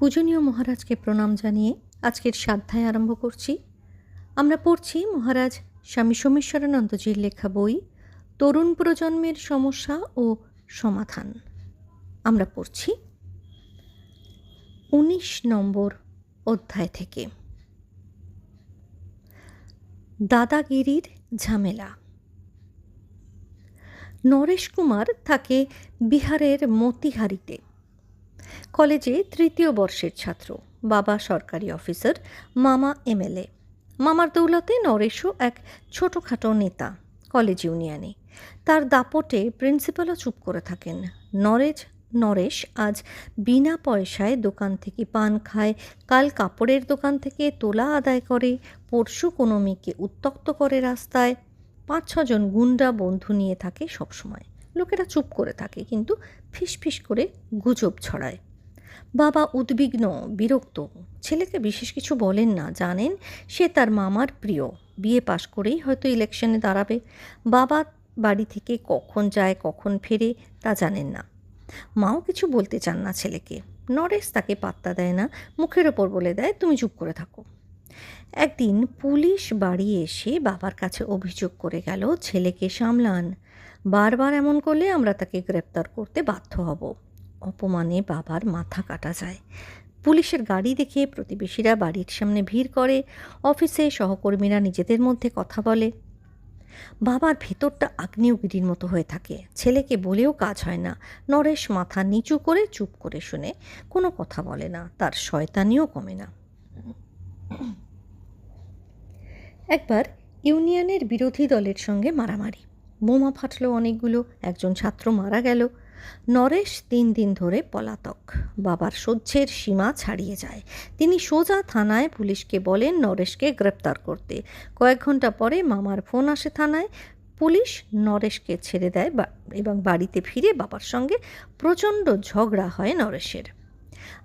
পূজনীয় মহারাজকে প্রণাম জানিয়ে আজকের সাধ্যায় আরম্ভ করছি। আমরা পড়ছি মহারাজ স্বামী সোমেশ্বরানন্দজির লেখা বই, তরুণ প্রজন্মের সমস্যা ও সমাধান। আমরা পড়ছি উনিশ নম্বর অধ্যায় থেকে। দাদাগিরির ঝামেলা। নরেশ কুমার থাকে বিহারের মতিহারিতে কলেজে তৃতীয় বর্ষের ছাত্র, বাবা সরকারি অফিসার, মামা এমএলএ। মামার দৌলতে নরেশও এক ছোটোখাটো নেতা কলেজ ইউনিয়নে। তার দাপটে প্রিন্সিপালও চুপ করে থাকেন। নরেজ, নরেশ আজ বিনা পয়সায় দোকান থেকে পান খায়, কাল কাপড়ের দোকান থেকে তোলা আদায় করে, পরশু কোনো মেয়েকে উত্তক্ত করে রাস্তায়। পাঁচ ছজন গুন্ডা বন্ধু নিয়ে থাকে সবসময়। লোকেরা চুপ করে থাকে, কিন্তু ফিসফিস করে গুজব ছড়ায়। বাবা উদ্বিগ্ন, বিরক্ত। ছেলেকে বিশেষ কিছু বলেন না, জানেন সে তার মামার প্রিয়। বিয়ে পাশ করেই হয়তো ইলেকশনে দাঁড়াবে। বাবা বাড়ি থেকে কখন যায়, কখন ফেরে তা জানেন না। মাও কিছু বলতে চান না ছেলেকে। নরেশ তাকে পাত্তা দেয় না, মুখের ওপর বলে দেয়, তুমি চুপ করে থাকো। একদিন পুলিশ বাড়ি এসে বাবার কাছে অভিযোগ করে গেল, ছেলেকে সামলান। বারবার এমন করলে আমরা তাকে গ্রেপ্তার করতে বাধ্য হব। অপমানে বাবার মাথা কাটা যায়। পুলিশের গাড়ি দেখে প্রতিবেশীরা বাড়ির সামনে ভিড় করে, অফিসে সহকর্মীরা নিজেদের মধ্যে কথা বলে। বাবার ভেতরটা আগ্নেয়গিরির মতো হয়ে থাকে। ছেলেকে বলেও কাজ হয় না। নরেশ মাথা নিচু করে চুপ করে শুনে কোনো কথা বলে না। তার শয়তানিও কমে না। একবার ইউনিয়নের বিরোধী দলের সঙ্গে মারামারি। বোমা ফাটলো অনেকগুলো। একজন ছাত্র মারা গেল। নরেশ তিন দিন ধরে পলাতক। বাবার সহ্যের সীমা ছাড়িয়ে যায়। তিনি সোজা থানায় পুলিশকে বলেন, নরেশকে গ্রেপ্তার করতে। কয়েক ঘণ্টা পরে মামার ফোন আসে থানায়। পুলিশ নরেশকে ছেড়ে দেয় এবং বাড়িতে ফিরে বাবার সঙ্গে প্রচণ্ড ঝগড়া হয় নরেশের।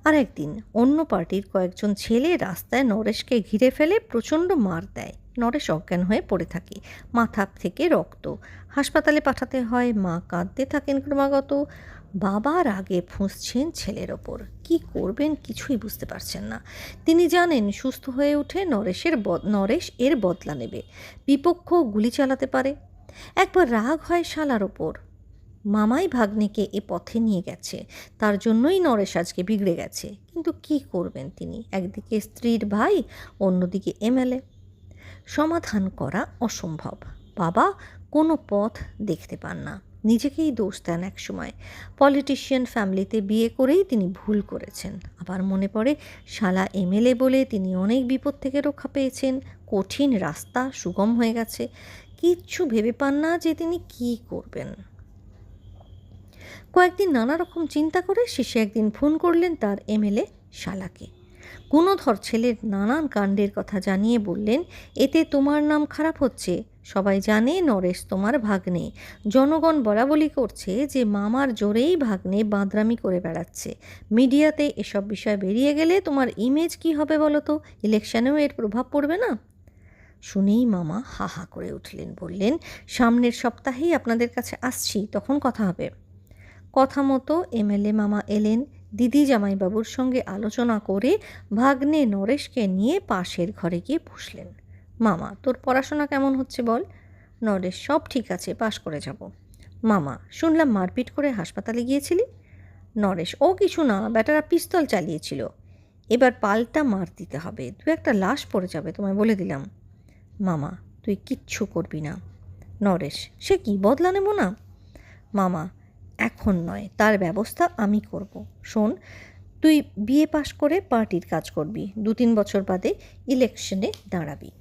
আর একদিন অন্য পার্টির কয়েকজন ছেলে রাস্তায় নরেশকে ঘিরে ফেলে প্রচণ্ড মার দেয়। নরেশ অজ্ঞান হয়ে পড়ে থাকে। মাথা থেকে রক্ত। হাসপাতালে পাঠাতে হয়, মা কাঁদতে থাকেন ক্রমাগত। বাবার আগে ফুঁসছেন ছেলের ওপর। কি করবেন কিছুই বুঝতে পারছেন না। তিনি জানেন সুস্থ হয়ে উঠে নরেশের নরেশ এর বদলা নেবে। বিপক্ষ গুলি চালাতে পারে। একবার রাগ হয় শালার ওপর। মামাই ভাগ্নেকে এ পথে নিয়ে গেছে। তার জন্যই নরেশ আজকে বিগড়ে গেছে। কিন্তু কি করবেন তিনি? একদিকে স্ত্রীর ভাই, অন্যদিকে এমএলএ সমাধান করা অসম্ভব। বাবা কোনো পথ দেখতে পান না। নিজেকেই দোষ দেন এক সময় পলিটিশিয়ান ফ্যামিলিতে বিয়ে করেই তিনি ভুল করেছেন। আবার মনে পড়ে, শালা এমএলএ বলে তিনি অনেক বিপদ থেকে রক্ষা পেয়েছেন। কঠিন রাস্তা সুগম হয়ে গেছে। কিচ্ছু ভেবে পান না যে তিনি কি করবেন। কয়েকদিন নানা রকম চিন্তা করে শেষে একদিন ফোন করলেন তার এমএলএ শালাকে। গুণধর ছেলের নানান কাণ্ডের কথা জানিয়ে বললেন, এতে তোমার নাম খারাপ হচ্ছে। সবাই জানে নরেশ তোমার ভাগ্নে। জনগণ বলা বলি করছে যে মামার জোরেই ভাগ্নে বাঁদরামি করে বেড়াচ্ছে। মিডিয়াতে এসব বিষয় বেরিয়ে গেলে তোমার ইমেজ কি হবে বলো তো ইলেকশনেও এর প্রভাব পড়বে না? শুনেই মামা হা হা করে উঠলেন, বললেন, সামনের সপ্তাহেই আপনাদের কাছে আসছি, তখন কথা হবে। কথা মতো এমএলএ মামা এলেন। দিদি জামাইবাবুর সঙ্গে আলোচনা করে ভাগ্নে নরেশকে নিয়ে পাশের ঘরে গিয়ে বসলেন। মামা, তোর পড়াশোনা কেমন হচ্ছে বল? নরেশ, সব ঠিক আছে, পাশ করে যাব। মামা, শুনলাম মারপিট করে হাসপাতালে গিয়েছিলি? নরেশ, ও কিছু না, ব্যাটারা পিস্তল চালিয়েছিল। এবার পাল্টা মার দিতে হবে, দু একটা লাশ পড়ে যাবে, তোমায় বলে দিলাম। মামা, তুই কিচ্ছু করবি না। নরেশ, সে কি বদলা নেব না? মামা এখন নয়, তার ব্যবস্থা আমি করব। শোন, তুই বিএ পাশ করে পার্টির কাজ করবি দু তিন বছর বাদে ইলেকশনে দাঁড়াবি।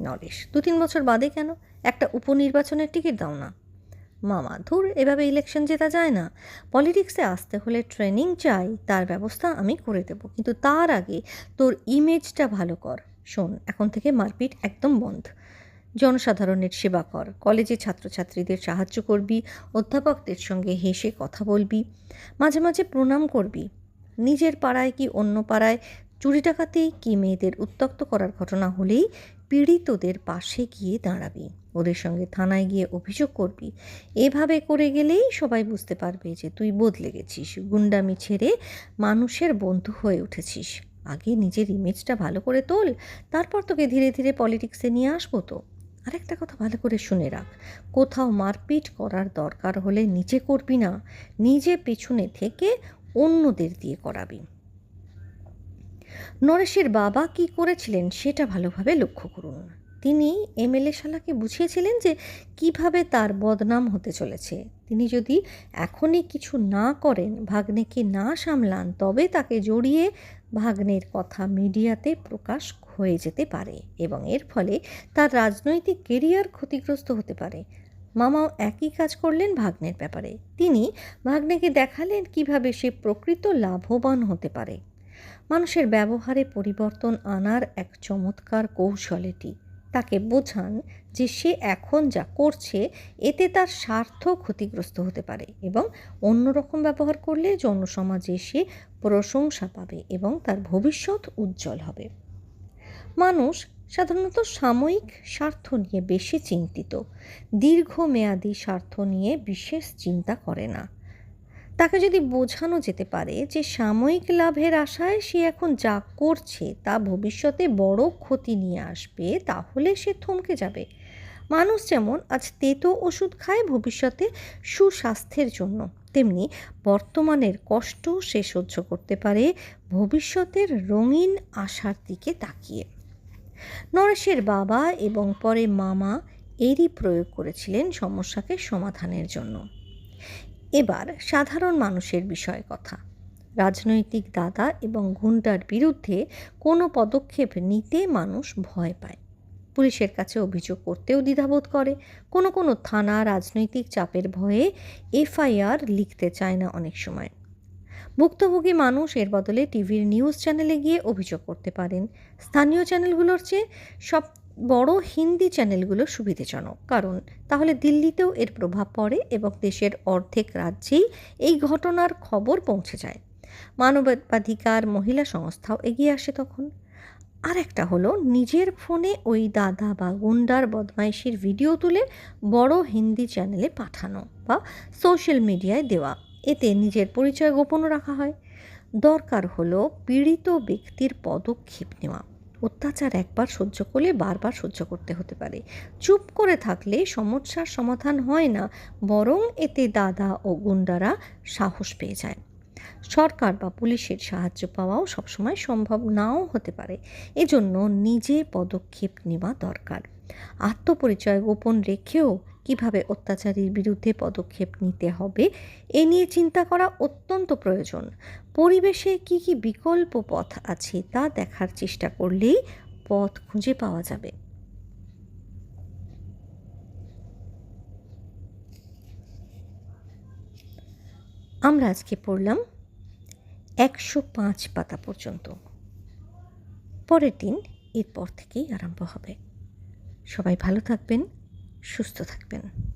নরেশ দু তিন বছর বাদে কেন? একটা উপনির্বাচনের টিকিট দাও না। মামা, ধুর, এভাবে ইলেকশন জেতা যায় না। পলিটিক্সে আসতে হলে ট্রেনিং চাই, তার ব্যবস্থা আমি করে দেবো। কিন্তু তার আগে তোর ইমেজটা ভালো কর। শোন, এখন থেকে মারপিট একদম বন্ধ। জনসাধারণের সেবা কর। কলেজে ছাত্রছাত্রীদের সাহায্য করবি, অধ্যাপকদের সঙ্গে হেসে কথা বলবি, মাঝে মাঝে প্রণাম করবি। নিজের পাড়ায় কি অন্য পাড়ায় চুরি ডাকাতি কি মেয়েদের উত্তক্ত করার ঘটনা হলেই পীড়িতদের পাশে গিয়ে দাঁড়াবি। ওদের সঙ্গে থানায় গিয়ে অভিযোগ করবি। এভাবে করে গেলেই সবাই বুঝতে পারবে যে তুই বদলে গেছিস, গুন্ডামি ছেড়ে মানুষের বন্ধু হয়ে উঠেছিস। আগে নিজের ইমেজটা ভালো করে তোল, তারপর তোকে ধীরে ধীরে পলিটিক্সে নিয়ে আসব তো। আরেকটা কথা ভালো করে শুনে রাখ। কোথাও মারপিট করার দরকার হলে নিজে করবি না, নিজে পেছনে থেকে অন্যদের দিয়ে করাবি। নরেশের বাবা কি করেছিলেন সেটা ভালোভাবে লক্ষ্য করুন। তিনি এমএলএ শালাকে বুঝিয়েছিলেন যে কীভাবে তার বদনাম হতে চলেছে। তিনি যদি এখনই কিছু না করেন, ভাগ্নেকে না সামলান, তবে তাকে জড়িয়ে ভাগ্নের কথা মিডিয়াতে প্রকাশ হয়ে যেতে পারে এবং এর ফলে তার রাজনৈতিক কেরিয়ার ক্ষতিগ্রস্ত হতে পারে। মামাও একই কাজ করলেন ভাগ্নের ব্যাপারে। তিনি ভাগ্নেকে দেখালেন কীভাবে সে প্রকৃত লাভবান হতে পারে। মানুষের ব্যবহারে পরিবর্তন আনার এক চমৎকার কৌশল এটি। তাকে বোঝান যে সে এখন যা করছে, এতে তার স্বার্থ ক্ষতিগ্রস্ত হতে পারে এবং অন্যরকম ব্যবহার করলে জনসমাজে সে প্রশংসা পাবে এবং তার ভবিষ্যৎ উজ্জ্বল হবে। মানুষ সাধারণত সাময়িক স্বার্থ নিয়ে বেশি চিন্তিত। দীর্ঘমেয়াদী স্বার্থ নিয়ে বিশেষ চিন্তা করে না। তাকে যদি বোঝানো যেতে পারে যে সাময়িক লাভের আশায় সে এখন যা করছে তা ভবিষ্যতে বড় ক্ষতি নিয়ে আসবে, তাহলে সে থমকে যাবে। মানুষ যেমন আজ তেতো ওষুধ খায়, ভবিষ্যতে সুস্বাস্থ্যের জন্য। তেমনি বর্তমানের কষ্ট সে সহ্য করতে পারে, ভবিষ্যতের রঙিন আশার দিকে তাকিয়ে। নরেশের বাবা এবং পরে মামা এরই প্রয়োগ করেছিলেন সমস্যাকে সমাধানের জন্য। এবার সাধারণ মানুষের বিষয় কথা। রাজনৈতিক দাদা এবং গুন্ডার বিরুদ্ধে কোনো পদক্ষেপ নিতে মানুষ ভয় পায়। পুলিশের কাছে অভিযোগ করতেও দ্বিধাবোধ করে। কোনো কোনো থানা রাজনৈতিক চাপের ভয়ে এফআইআর লিখতে চায় না অনেক সময়। ভুক্তভোগী মানুষ এর বদলে টিভির নিউজ চ্যানেলে গিয়ে অভিযোগ করতে পারেন। স্থানীয় চ্যানেলগুলোর চেয়ে সব বড় হিন্দি চ্যানেলগুলো সুবিধাজনক। কারণ তাহলে দিল্লিতেও এর প্রভাব পড়ে এবং দেশের অর্ধেক রাজ্যেই এই ঘটনার খবর পৌঁছে যায়। মানবাধিকার মহিলা সংস্থাও এগিয়ে আসে তখন। আর একটা হলো, নিজের ফোনে ওই দাদা বা গুন্ডার বদমাইশির ভিডিও তুলে বড় হিন্দি চ্যানেলে পাঠানো বা সোশ্যাল মিডিয়ায় দেওয়া। এতে নিজের পরিচয় গোপন রাখা হয়। দরকার হলো পীড়িত ব্যক্তির পদক্ষেপ নেওয়া। অত্যাচার একবার সহ্য করলে বারবার সহ্য করতে হতে পারে। চুপ করে থাকলে সমস্যার সমাধান হয় না, বরং এতে দাদা ও গুন্ডারা সাহস পেয়ে যায়। সরকার বা পুলিশের সাহায্য পাওয়াও সবসময় সম্ভব নাও হতে পারে। এজন্য নিজে পদক্ষেপ নেওয়া দরকার। আত্মপরিচয় গোপন রেখেও কীভাবে অত্যাচারীর বিরুদ্ধে পদক্ষেপ নিতে হবে, এ নিয়ে চিন্তা করা অত্যন্ত প্রয়োজন। পরিবেশে কি কি বিকল্প পথ আছে তা দেখার চেষ্টা করলেই পথ খুঁজে পাওয়া যাবে। আমরা আজকে পড়লাম একশো পাঁচ পাতা পর্যন্ত। পরের দিন এরপর থেকেই আরম্ভ হবে। সবাই ভালো থাকবেন। সুস্থ থাকবেন।